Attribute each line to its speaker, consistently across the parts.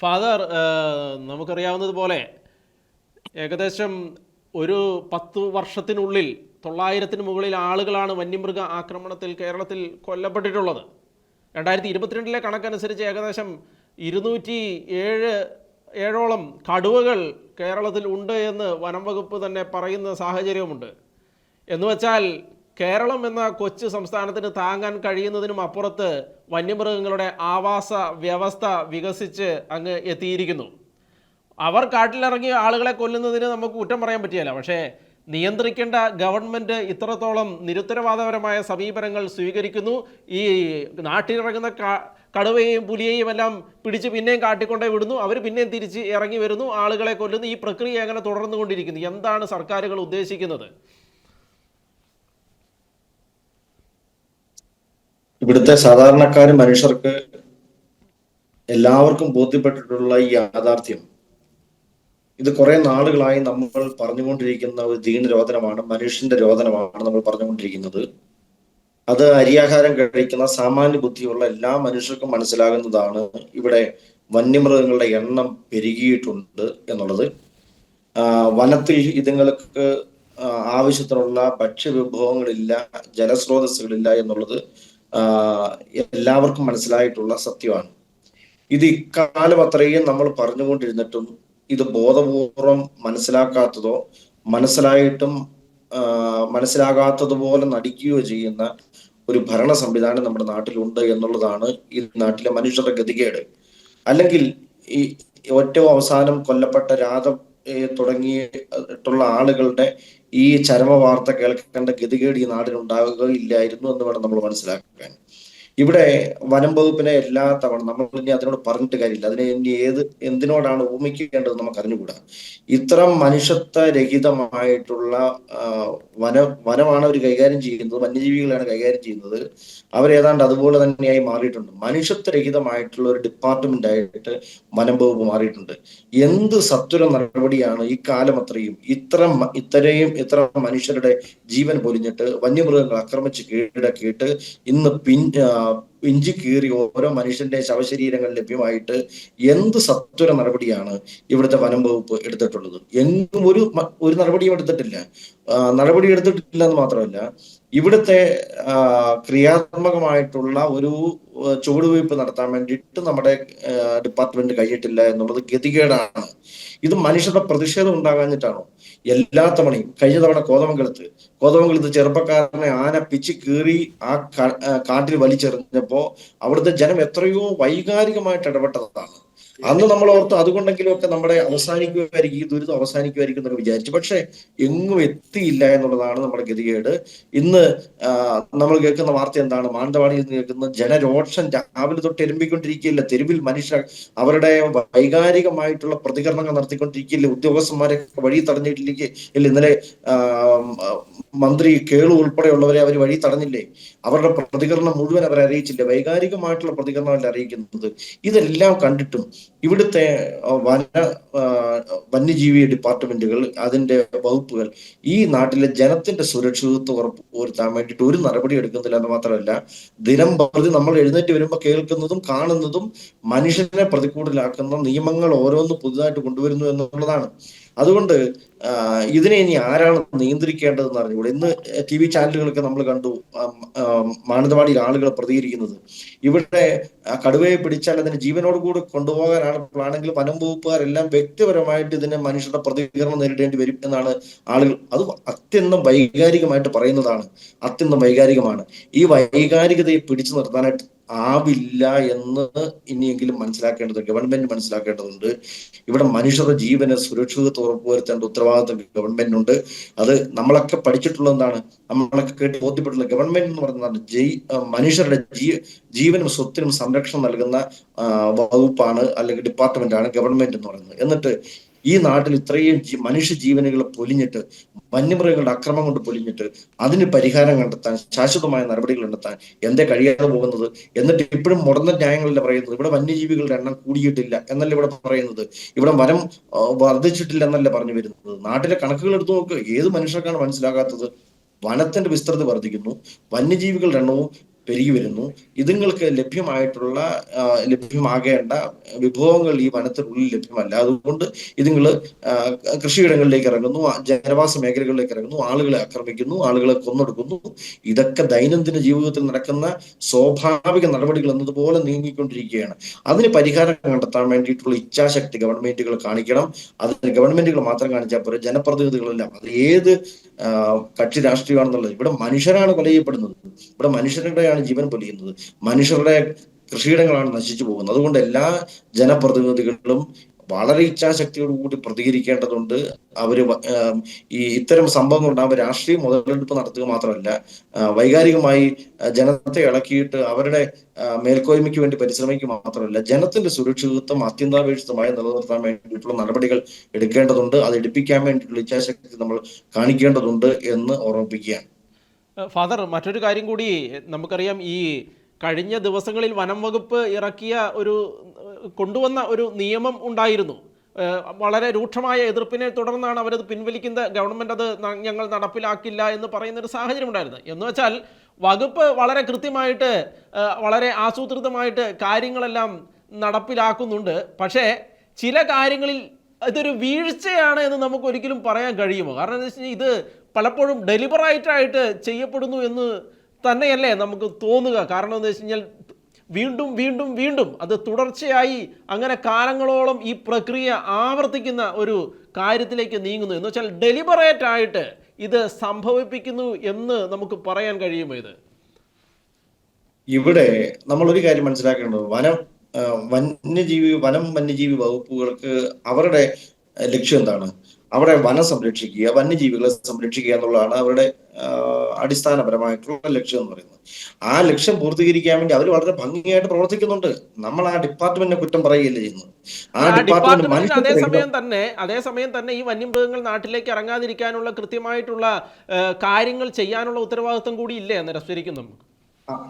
Speaker 1: Father നമുക്കറിയാവുന്നതുപോലെ ഏകദേശം ഒരു പത്ത് വർഷത്തിനുള്ളിൽ തൊള്ളായിരത്തിന് മുകളിൽ ആളുകളാണ് വന്യമൃഗ ആക്രമണത്തിൽ കേരളത്തിൽ കൊല്ലപ്പെട്ടിട്ടുള്ളത്. രണ്ടായിരത്തി ഇരുപത്തിരണ്ടിലെ കണക്കനുസരിച്ച് ഏകദേശം ഇരുന്നൂറ്റി ഏഴ് ഏഴോളം കടുവകൾ കേരളത്തിൽ ഉണ്ട് എന്ന് വനം വകുപ്പ് തന്നെ പറയുന്ന സാഹചര്യവുമുണ്ട്. എന്നുവെച്ചാൽ കേരളം എന്ന കൊച്ചു സംസ്ഥാനത്തിന് താങ്ങാൻ കഴിയുന്നതിനും അപ്പുറത്ത് വന്യമൃഗങ്ങളുടെ ആവാസ വ്യവസ്ഥ വികസിച്ച് അങ്ങ് എത്തിയിരിക്കുന്നു. അവർ കാട്ടിലിറങ്ങി ആളുകളെ കൊല്ലുന്നതിന് നമുക്ക് കുറ്റം പറയാൻ പറ്റിയല്ല. പക്ഷേ നിയന്ത്രിക്കേണ്ട ഗവൺമെന്റ് ഇത്രത്തോളം നിരുത്തരവാദപരമായ സമീപനങ്ങൾ സ്വീകരിക്കുന്നു. ഈ നാട്ടിലിറങ്ങുന്ന കടുവയെയും പുലിയെയും എല്ലാം പിടിച്ച് പിന്നെയും കാട്ടിക്കൊണ്ടേ വിടുന്നു. അവർ പിന്നെയും തിരിച്ച് ഇറങ്ങി വരുന്നു. ആളുകളെ കൊല്ലുന്നു. ഈ പ്രക്രിയ അങ്ങനെ തുടർന്നുകൊണ്ടിരിക്കുന്നു? എന്താണ് സർക്കാരുകൾ ഉദ്ദേശിക്കുന്നത്?
Speaker 2: ഇവിടുത്തെ സാധാരണക്കാരും മനുഷ്യർക്ക് എല്ലാവർക്കും ബോധ്യപ്പെട്ടിട്ടുള്ള ഈ യാഥാർത്ഥ്യം. ഇത് കുറെ നാളുകളായി നമ്മൾ പറഞ്ഞുകൊണ്ടിരിക്കുന്ന ഒരു ദീനരോധനമാണ് മനുഷ്യന്റെ രോധനമാണ് നമ്മൾ പറഞ്ഞുകൊണ്ടിരിക്കുന്നത്. അത് അരിയാഹാരം കഴിക്കുന്ന സാമാന്യ ബുദ്ധിയുള്ള എല്ലാ മനുഷ്യർക്കും മനസ്സിലാകുന്നതാണ് ഇവിടെ വന്യമൃഗങ്ങളുടെ എണ്ണം പെരുകിയിട്ടുണ്ട് എന്നുള്ളത്. വനത്തിൽ ഇതുങ്ങൾക്ക് ആവശ്യത്തിനുള്ള ഭക്ഷ്യവിഭവങ്ങളില്ല ജലസ്രോതസ്സുകളില്ല എന്നുള്ളത് എല്ലാവർക്കും മനസ്സിലായിട്ടുള്ള സത്യമാണ്. ഇത് ഇക്കാലം അത്രയും നമ്മൾ പറഞ്ഞുകൊണ്ടിരുന്നിട്ടും ഇത് ബോധപൂർവം മനസ്സിലാക്കാത്തതോ മനസ്സിലായിട്ടും മനസ്സിലാകാത്തതുപോലെ നടിക്കുകയോ ചെയ്യുന്ന ഒരു ഭരണ സംവിധാനം നമ്മുടെ നാട്ടിലുണ്ട് എന്നുള്ളതാണ് ഈ നാട്ടിലെ മനുഷ്യരുടെ ഗതികേട്. അല്ലെങ്കിൽ ഈ ഏറ്റവും അവസാനം കൊല്ലപ്പെട്ട രാധ തുടങ്ങിയിട്ടുള്ള ആളുകളുടെ ഈ ചരമ വാർത്ത കേൾക്കേണ്ട ഗതികേട് ഈ നാടിനുണ്ടാകുകയില്ലായിരുന്നു എന്ന് വേണം നമ്മൾ മനസ്സിലാക്കാൻ. ഇവിടെ വനം വകുപ്പിനെ എല്ലാ തവണ നമ്മൾ ഇനി അതിനോട് പറഞ്ഞിട്ട് കാര്യമില്ല. അതിനെ ഇനി ഏത് എന്തിനോടാണ് ഉപമിക്കേണ്ടത് നമുക്ക് അറിഞ്ഞുകൂടാ. ഇത്തരം മനുഷ്യത്വ രഹിതമായിട്ടുള്ള വന വനമാണ് അവർ കൈകാര്യം ചെയ്യുന്നത് വന്യജീവികളാണ് കൈകാര്യം ചെയ്യുന്നത്. അവരേതാണ്ട് അതുപോലെ തന്നെയായി മാറിയിട്ടുണ്ട്. മനുഷ്യത്വ രഹിതമായിട്ടുള്ള ഒരു ഡിപ്പാർട്ട്മെന്റ് ആയിട്ട് വനം വകുപ്പ് മാറിയിട്ടുണ്ട്. എന്ത് സത്വര നടപടിയാണ് ഈ കാലം അത്രയും ഇത്ര ഇത്രയും ഇത്ര മനുഷ്യരുടെ ജീവൻ പൊലിഞ്ഞിട്ട് വന്യമൃഗങ്ങൾ ആക്രമിച്ച് കീഴടക്കിയിട്ട് ഇന്ന് പിൻ ആ, പിഞ്ചി കീറി ഓരോ മനുഷ്യന്റെ ശവശരീരങ്ങൾ ലഭ്യമായിട്ട് എന്ത് സത്വര നടപടിയാണ് ഇവിടുത്തെ വനം വകുപ്പ് എടുത്തിട്ടുള്ളത്? എങ്ങും ഒരു ഒരു നടപടിയും എടുത്തിട്ടില്ല. നടപടി എടുത്തിട്ടില്ല എന്ന് മാത്രമല്ല ഇവിടുത്തെ ക്രിയാത്മകമായിട്ടുള്ള ഒരു ചുവടുവയ്പ് നടത്താൻ വേണ്ടിയിട്ട് നമ്മുടെ ഡിപ്പാർട്ട്മെന്റ് കഴിയിട്ടില്ല എന്നുള്ളത് ഗതികേടാണ്. ഇത് മനുഷ്യരുടെ പ്രതിഷേധം ഉണ്ടാകാഞ്ഞിട്ടാണോ? എല്ലാ തവണയും കഴിഞ്ഞ തവണ കോതമംഗലത്ത് കോതമംഗലത്ത് ചെറുപ്പക്കാരനെ ആന പിച്ച് കീറി ആ, കാട്ടിൽ വലിച്ചെറിഞ്ഞപ്പോ അവിടുത്തെ ജനം എത്രയോ വൈകാരികമായിട്ട് ഇടപെട്ടതാണ്. അന്ന് നമ്മൾ ഓർത്ത് അതുകൊണ്ടെങ്കിലും ഒക്കെ നമ്മുടെ അവസാനിക്കുമായിരിക്കും ഈ ദുരിതം അവസാനിക്കുമായിരിക്കും എന്നൊക്കെ വിചാരിച്ചു. പക്ഷെ എങ്ങും എത്തിയില്ല എന്നുള്ളതാണ് നമ്മുടെ ഗതികേട്. ഇന്ന് നമ്മൾ കേൾക്കുന്ന വാർത്ത എന്താണ്? മാനന്തവാടിയിൽ നിന്ന് കേൾക്കുന്ന ജനരോഷം രാവിലെ തൊട്ട് എരുമ്പിക്കൊണ്ടിരിക്കുകയില്ല. തെരുവിൽ മനുഷ്യർ അവരുടെ വൈകാരികമായിട്ടുള്ള പ്രതികരണങ്ങൾ നടത്തിക്കൊണ്ടിരിക്കുകയില്ല. ഉദ്യോഗസ്ഥന്മാരെ വഴി തടഞ്ഞിട്ടില്ലെങ്കിൽ ഇന്നലെ മന്ത്രി കേളു ഉൾപ്പെടെയുള്ളവരെ അവർ വഴി തടഞ്ഞില്ലേ? അവരുടെ പ്രതികരണം മുഴുവൻ അവരെ അറിയിച്ചില്ല? വൈകാരികമായിട്ടുള്ള പ്രതികരണം അല്ല അറിയിക്കുന്നത്? ഇതെല്ലാം കണ്ടിട്ടും ഇവിടുത്തെ വന വന്യജീവി ഡിപ്പാർട്ട്മെന്റുകൾ അതിന്റെ വകുപ്പുകൾ ഈ നാട്ടിലെ ജനത്തിന്റെ സുരക്ഷിതത്വം ഉറപ്പ് വരുത്താൻ വേണ്ടിയിട്ട് ഒരു നടപടി എടുക്കുന്നില്ല എന്ന് മാത്രമല്ല ദിനം പ്രതി നമ്മൾ എഴുന്നേറ്റ് വരുമ്പോൾ കേൾക്കുന്നതും കാണുന്നതും മനുഷ്യനെ പ്രതികൂടിലാക്കുന്ന നിയമങ്ങൾ ഓരോന്ന് പുതുതായിട്ട് കൊണ്ടുവരുന്നു എന്നുള്ളതാണ്. അതുകൊണ്ട് ഇതിനെ ഇനി ആരാണ് നിയന്ത്രിക്കേണ്ടതെന്ന് അറിഞ്ഞുകൂടെ? ഇന്ന് ടി വി ചാനലുകളൊക്കെ നമ്മൾ കണ്ടു മാനന്തവാടിയിൽ ആളുകൾ പ്രതികരിക്കുന്നത്. ഇവിടെ കടുവയെ പിടിച്ചാൽ അതിനെ ജീവനോട് കൂടി കൊണ്ടുപോകാനാണ് പ്ലാണെങ്കിൽ വനം വകുപ്പുകാരെല്ലാം വ്യക്തിപരമായിട്ട് ഇതിനെ മനുഷ്യരുടെ പ്രതികരണം നേരിടേണ്ടി വരും എന്നാണ് ആളുകൾ. അത് അത്യന്തം വൈകാരികമായിട്ട് പറയുന്നതാണ്. അത്യന്തം വൈകാരികമാണ്. ഈ വൈകാരികതയെ പിടിച്ചു നിർത്താനായിട്ട് ആവില്ല എന്ന് ഇനിയെങ്കിലും മനസ്സിലാക്കേണ്ടത് ഗവൺമെന്റ് മനസ്സിലാക്കേണ്ടതുണ്ട്. ഇവിടെ മനുഷ്യരുടെ ജീവന് സുരക്ഷിതത്വം ഉറപ്പുവരുത്തേണ്ട ഉത്തരവാദിത്വം ഗവൺമെന്റിനുണ്ട് അത് നമ്മളൊക്കെ പഠിച്ചിട്ടുള്ള എന്താണ്? നമ്മളൊക്കെ കേട്ട് ബോധ്യപ്പെട്ടുള്ള ഗവൺമെന്റ് എന്ന് പറയുന്നതാണ് ജയ് മനുഷ്യരുടെ ജീ ജീവനും സ്വത്തിനും സംരക്ഷണം നൽകുന്ന വകുപ്പാണ് അല്ലെങ്കിൽ ഡിപ്പാർട്ട്മെന്റ് ആണ് ഗവൺമെന്റ് എന്ന് പറയുന്നത്. എന്നിട്ട് ഈ നാട്ടിൽ ഇത്രയും മനുഷ്യ ജീവനുകൾ പൊലിഞ്ഞിട്ട് വന്യമൃഗങ്ങളുടെ അക്രമം കൊണ്ട് പൊലിഞ്ഞിട്ട് അതിന് പരിഹാരം കണ്ടെത്താൻ ശാശ്വതമായ നടപടികൾ കണ്ടെത്താൻ എന്തേ കഴിയാതെ പോകുന്നത്? എന്നിട്ട് ഇപ്പോഴും മുടന്ന ന്യായങ്ങളല്ല പറയുന്നത്? ഇവിടെ വന്യജീവികളുടെ എണ്ണം കൂടിയിട്ടില്ല എന്നല്ല ഇവിടെ പറയുന്നത്? ഇവിടെ വനം വർദ്ധിച്ചിട്ടില്ല എന്നല്ല പറഞ്ഞു വരുന്നത്? നാട്ടിലെ കണക്കുകൾ എടുത്തു നോക്കുക ഏത് മനുഷ്യർക്കാണ് മനസ്സിലാകാത്തത്? വനത്തിന്റെ വിസ്തൃതി വർദ്ധിക്കുന്നു. വന്യജീവികളുടെ എണ്ണവും പെരുകി വരുന്നു ഇതുങ്ങൾക്ക് ലഭ്യമായിട്ടുള്ള ലഭ്യമാകേണ്ട വിഭവങ്ങൾ ഈ വനത്തിനുള്ളിൽ ലഭ്യമല്ല. അതുകൊണ്ട് ഇതുങ്ങൾ കൃഷിയിടങ്ങളിലേക്ക് ഇറങ്ങുന്നു ജനവാസ മേഖലകളിലേക്ക് ഇറങ്ങുന്നു ആളുകളെ ആക്രമിക്കുന്നു ആളുകളെ കൊന്നെടുക്കുന്നു. ഇതൊക്കെ ദൈനംദിന ജീവിതത്തിൽ നടക്കുന്ന സ്വാഭാവിക നടപടികൾ എന്നതുപോലെ നീങ്ങിക്കൊണ്ടിരിക്കുകയാണ്. അതിന് പരിഹാരം കണ്ടെത്താൻ വേണ്ടിയിട്ടുള്ള ഇച്ഛാശക്തി ഗവൺമെന്റുകൾ കാണിക്കണം. അതിന് ഗവൺമെന്റുകൾ മാത്രം കാണിച്ചാൽ പോരെ. ജനപ്രതിനിധികളെല്ലാം. അത് ഏത് കക്ഷി രാഷ്ട്രീയമാണെന്നുള്ളത്. ഇവിടെ മനുഷ്യരാണ് കൊല ചെയ്യപ്പെടുന്നത് ഇവിടെ മനുഷ്യരുടെയാണ് ജീവൻ പൊലിയുന്നത് മനുഷ്യരുടെ കൃഷിയിടങ്ങളാണ് നശിച്ചു പോകുന്നത്. അതുകൊണ്ട് എല്ലാ ജനപ്രതിനിധികളും വളരെ ഇച്ഛാശക്തിയോടുകൂടി പ്രതികരിക്കേണ്ടതുണ്ട്. അവർ ഈ ഇത്തരം സംഭവങ്ങൾ ഉണ്ടാകുമ്പോൾ രാഷ്ട്രീയ മുതലെടുപ്പ് നടത്തുക മാത്രമല്ല വൈകാരികമായി ജനത്തെ ഇളക്കിയിട്ട് അവരുടെ മേൽക്കോയ്മയ്ക്ക് വേണ്ടി പരിശ്രമിക്കുക മാത്രമല്ല ജനത്തിന്റെ സുരക്ഷിതത്വം അത്യന്താപേക്ഷിതമായി നിലനിർത്താൻ വേണ്ടിയിട്ടുള്ള നടപടികൾ എടുക്കേണ്ടതുണ്ട്. അത് എടുപ്പിക്കാൻ വേണ്ടിയിട്ടുള്ള ഇച്ഛാശക്തി നമ്മൾ കാണിക്കേണ്ടതുണ്ട് എന്ന് ഓർമ്മിപ്പിക്കുകയാണ്.
Speaker 1: ഫാദർ മറ്റൊരു കാര്യം കൂടി നമുക്കറിയാം ഈ കഴിഞ്ഞ ദിവസങ്ങളിൽ വനം വകുപ്പ് ഇറക്കിയ ഒരു കൊണ്ടുവന്ന ഒരു നിയമം ഉണ്ടായിരുന്നു. വളരെ രൂക്ഷമായ എതിർപ്പിനെ തുടർന്നാണ് അവരത് പിൻവലിക്കുന്ന ഗവൺമെന്റ് അത് ഞങ്ങൾ നടപ്പിലാക്കില്ല എന്ന് പറയുന്ന ഒരു സാഹചര്യം ഉണ്ടായിരുന്നു എന്ന് വെച്ചാൽ വകുപ്പ് വളരെ കൃത്യമായിട്ട് വളരെ ആസൂത്രിതമായിട്ട് കാര്യങ്ങളെല്ലാം നടപ്പിലാക്കുന്നുണ്ട്. പക്ഷേ ചില കാര്യങ്ങളിൽ ഇതൊരു വീഴ്ചയാണ് എന്ന് നമുക്ക് ഒരിക്കലും പറയാൻ കഴിയുമോ? കാരണം എന്താ വെച്ച് കഴിഞ്ഞാൽ ഇത് പലപ്പോഴും ഡെലിവറായിട്ടായിട്ട് ചെയ്യപ്പെടുന്നു എന്ന് തന്നെയല്ലേ നമുക്ക് തോന്നുക. കാരണം എന്ന് വെച്ച് കഴിഞ്ഞാൽ വീണ്ടും വീണ്ടും വീണ്ടും അത് തുടർച്ചയായി അങ്ങനെ കാലങ്ങളോളം ഈ പ്രക്രിയ ആവർത്തിക്കുന്ന ഒരു കാര്യത്തിലേക്ക് നീങ്ങുന്നു. എന്ന് വെച്ചാൽ ഡെലിബറേറ്റ് ആയിട്ട് ഇത് സംഭവിപ്പിക്കുന്നു എന്ന് നമുക്ക് പറയാൻ കഴിയുമോ ഇത്?
Speaker 2: ഇവിടെ നമ്മൾ ഒരു കാര്യം മനസ്സിലാക്കേണ്ടത് വനം വന്യജീവി വനം വന്യജീവി വകുപ്പുകൾക്ക് അവരുടെ ലക്ഷ്യം എന്താണ്? അവിടെ വനം സംരക്ഷിക്കുക വന്യജീവികളെ സംരക്ഷിക്കുക എന്നുള്ളതാണ് അവരുടെ അടിസ്ഥാനപരമായിട്ടുള്ള ലക്ഷ്യം എന്ന് പറയുന്നത്. ആ ലക്ഷ്യം പൂർത്തീകരിക്കാൻ വേണ്ടി അവർ വളരെ ഭംഗിയായിട്ട് പ്രവർത്തിക്കുന്നുണ്ട്. നമ്മൾ ആ ഡിപ്പാർട്ട്മെന്റിനെ കുറ്റം പറയുകയല്ലേ ചെയ്യുന്നത്? ആ ഡിപ്പാർട്ട്മെന്റ്
Speaker 1: അതേസമയം തന്നെ അതേസമയം തന്നെ ഈ വന്യമൃഗങ്ങൾ നാട്ടിലേക്ക് ഇറങ്ങാതിരിക്കാനുള്ള കൃത്യമായിട്ടുള്ള കാര്യങ്ങൾ ചെയ്യാനുള്ള ഉത്തരവാദിത്വം കൂടി ഇല്ലേ അന്നേരം ശരിക്കും നമുക്ക്.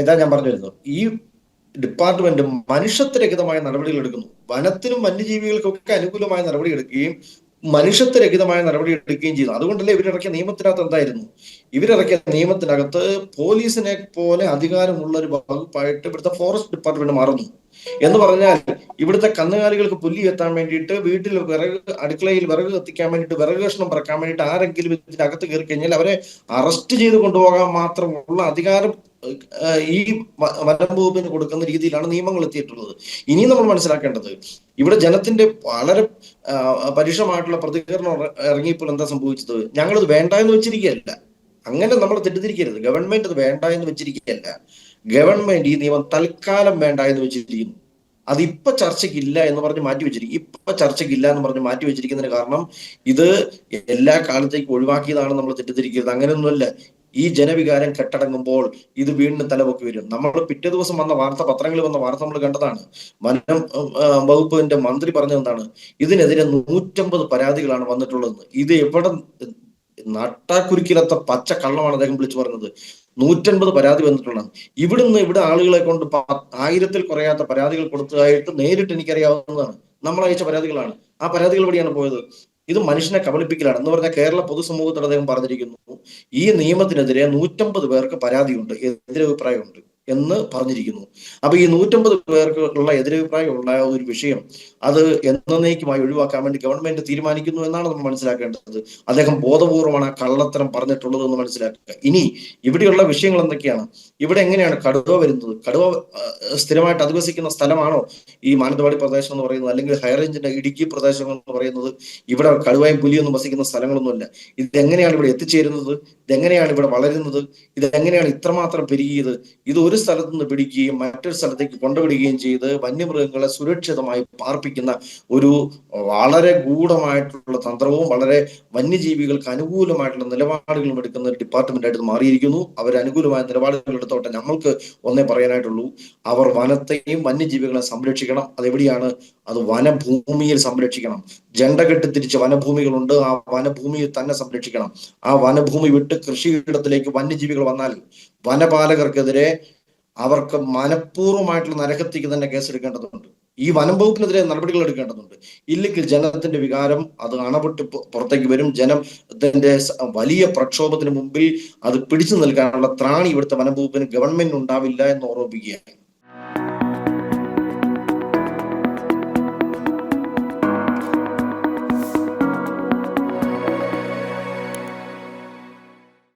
Speaker 2: ഇതാ ഞാൻ പറഞ്ഞു വരുന്നത് ഈ ഡിപ്പാർട്ട്മെന്റ് മനുഷ്യത്വരഹിതമായ നടപടികൾ എടുക്കുന്നു. വനത്തിനും വന്യജീവികൾക്കൊക്കെ അനുകൂലമായ നടപടി എടുക്കുകയും മനുഷ്യത്വരഹിതമായ നടപടി എടുക്കുകയും ചെയ്തു. അതുകൊണ്ടല്ലേ ഇവരിറക്കിയ നിയമത്തിനകത്ത് എന്തായിരുന്നു? ഇവരിറക്കിയ നിയമത്തിനകത്ത് പോലീസിനെ പോലെ അധികാരമുള്ള ഒരു വകുപ്പായിട്ട് ഇവിടുത്തെ ഫോറസ്റ്റ് ഡിപ്പാർട്ട്മെന്റ് മാറുന്നു. എന്ന് പറഞ്ഞാൽ ഇവിടുത്തെ കന്നുകാലികൾക്ക് പുല്ലി എത്താൻ വേണ്ടിയിട്ട് വീട്ടിൽ വിറക് അടുക്കളയിൽ വിറക് കത്തിക്കാൻ വേണ്ടിയിട്ട് വിറക് കഷ്ണം പറക്കാൻ വേണ്ടിയിട്ട് ആരെങ്കിലും ഇതിനകത്ത് കയറി കഴിഞ്ഞാൽ അവരെ അറസ്റ്റ് ചെയ്ത് കൊണ്ടുപോകാൻ മാത്രമുള്ള അധികാരം ഈ വനം വകുപ്പിന് കൊടുക്കുന്ന രീതിയിലാണ് നിയമങ്ങൾ എത്തിയിട്ടുള്ളത്. ഇനിയും നമ്മൾ മനസ്സിലാക്കേണ്ടത് ഇവിടെ ജനത്തിന്റെ വളരെ പരുഷമായിട്ടുള്ള പ്രതികരണം ഇറ- ഇറങ്ങിയപ്പോൾ എന്താ സംഭവിച്ചത്? ഞങ്ങളത് വേണ്ട എന്ന് വെച്ചിരിക്കുകയല്ല. അങ്ങനെ നമ്മൾ തെറ്റിദ്ധരിക്കരുത്. ഗവൺമെന്റ് അത് വേണ്ട എന്ന് വെച്ചിരിക്കുകയല്ല. ഗവൺമെന്റ് ഈ നിയമം തൽക്കാലം വേണ്ട എന്ന് വെച്ചിരിക്കുന്നു. അത് ഇപ്പൊ ചർച്ചയ്ക്കില്ല എന്ന് പറഞ്ഞ് മാറ്റി വെച്ചിരിക്കും ഇപ്പൊ ചർച്ചയ്ക്കില്ല എന്ന് പറഞ്ഞ് മാറ്റി വെച്ചിരിക്കുന്നതിന് കാരണം ഇത് എല്ലാ കാലത്തേക്കും ഒഴിവാക്കിയതാണ് നമ്മൾ തെറ്റിദ്ധരിക്കരുത്. അങ്ങനെയൊന്നുമല്ല. ഈ ജനവികാരം കെട്ടടങ്ങുമ്പോൾ ഇത് വീണ്ടും തലപൊക്കി വരും. നമ്മൾ പിറ്റേ ദിവസം വന്ന വാർത്ത പത്രങ്ങളിൽ വന്ന വാർത്ത നമ്മൾ കണ്ടതാണ്. വനം വകുപ്പിന്റെ മന്ത്രി പറഞ്ഞത് എന്താണ്? ഇതിനെതിരെ നൂറ്റമ്പത് പരാതികളാണ് വന്നിട്ടുള്ളത്. ഇത് എവിടെ നട്ടാക്കുരുക്കിലത്തെ പച്ച കള്ളമാണ് അദ്ദേഹം വിളിച്ചു പറഞ്ഞത്. നൂറ്റൻപത് പരാതി വന്നിട്ടുള്ള ഇവിടുന്ന് ഇവിടെ ആളുകളെ കൊണ്ട് ആയിരത്തിൽ കുറയാത്ത പരാതികൾ കൊടുത്തതായിട്ട് നേരിട്ട് എനിക്കറിയാവുന്നതാണ്. നമ്മൾ അയച്ച പരാതികളാണ്. ആ പരാതികൾ എവിടെയാണ് പോയത്? ഇത് മനുഷ്യനെ കബളിപ്പിക്കലാണ്. എന്ന് പറഞ്ഞാൽ കേരള പൊതുസമൂഹത്തോട് അദ്ദേഹം പറഞ്ഞിരിക്കുന്നു ഈ നിയമത്തിനെതിരെ നൂറ്റമ്പത് പേർക്ക് പരാതിയുണ്ട് എതിരഭിപ്രായമുണ്ട്. എന്ന് പറഞ്ഞിരിക്കുന്നു. അപ്പൊ ഈ നൂറ്റമ്പത് പേർക്കുള്ള എതിരഭിപ്രായം ഉള്ള ഒരു വിഷയം അത് എന്നേക്കുമായി ഒഴിവാക്കാൻ വേണ്ടി ഗവൺമെന്റ് തീരുമാനിക്കുന്നു എന്നാണ് നമ്മൾ മനസ്സിലാക്കേണ്ടത്. അദ്ദേഹം ബോധപൂർവമാണ് കള്ളത്തരം പറഞ്ഞിട്ടുള്ളത് എന്ന് മനസ്സിലാക്കുക. ഇനി ഇവിടെയുള്ള വിഷയങ്ങൾ എന്തൊക്കെയാണ്? ഇവിടെ എങ്ങനെയാണ് കടുവ വരുന്നത്? കടുവ സ്ഥിരമായിട്ട് അധിവസിക്കുന്ന സ്ഥലമാണോ ഈ മാനന്തവാടി പ്രദേശം എന്ന് പറയുന്നത്? അല്ലെങ്കിൽ ഹൈറേഞ്ചിന്റെ ഇടുക്കി പ്രദേശം എന്ന് പറയുന്നത്? ഇവിടെ കടുവയും പുലിയൊന്നും വസിക്കുന്ന സ്ഥലങ്ങളൊന്നുമല്ല. ഇതെങ്ങനെയാണ് ഇവിടെ എത്തിച്ചേരുന്നത്? ഇതെങ്ങനെയാണ് ഇവിടെ വളരുന്നത്? ഇതെങ്ങനെയാണ് ഇത്രമാത്രം പെരുകിയത്? ഇത് സ്ഥലത്ത് നിന്ന് പിടിക്കുകയും മറ്റൊരു സ്ഥലത്തേക്ക് കൊണ്ടുവിടുകയും ചെയ്ത് വന്യമൃഗങ്ങളെ സുരക്ഷിതമായി പാർപ്പിക്കുന്ന ഒരു വളരെ ഗൂഢമായിട്ടുള്ള തന്ത്രവും വളരെ വന്യജീവികൾക്ക് അനുകൂലമായിട്ടുള്ള നിലപാടുകളും എടുക്കുന്ന ഒരു ഡിപ്പാർട്ട്മെന്റ് ആയിട്ട് മാറിയിരിക്കുന്നു. അവർ അനുകൂലമായ നിലപാടുകൾ എടുത്തോട്ടെ നമ്മൾക്ക് ഒന്നേ പറയാനായിട്ടുള്ളൂ. അവർ വനത്തെയും വന്യജീവികളെ സംരക്ഷിക്കണം. അതെവിടെയാണ്? അത് വനഭൂമിയിൽ സംരക്ഷിക്കണം. ജണ്ടകെട്ട് തിരിച്ച് വനഭൂമികളുണ്ട്. ആ വനഭൂമിയിൽ തന്നെ സംരക്ഷിക്കണം. ആ വനഭൂമി വിട്ട് കൃഷിയിടത്തിലേക്ക് വന്യജീവികൾ വന്നാൽ വനപാലകർക്കെതിരെ അവർക്ക് മനഃപൂർവമായിട്ടുള്ള നരഹത്യക്ക് തന്നെ കേസെടുക്കേണ്ടതുണ്ട്. ഈ വനം വകുപ്പിനെതിരെ നടപടികൾ എടുക്കേണ്ടതുണ്ട്. ഇല്ലെങ്കിൽ ജനത്തിന്റെ വികാരം അത് അണപൊട്ടി പുറത്തേക്ക് വരും. ജനത്തിന്റെ വലിയ പ്രക്ഷോഭത്തിന് മുമ്പിൽ അത് പിടിച്ചു നിൽക്കാനുള്ള ത്രാണി ഇവിടുത്തെ വനം വകുപ്പിന് ഗവൺമെന്റ് ഉണ്ടാവില്ല എന്ന് ഓർമ്മിപ്പിക്കുകയാണ്.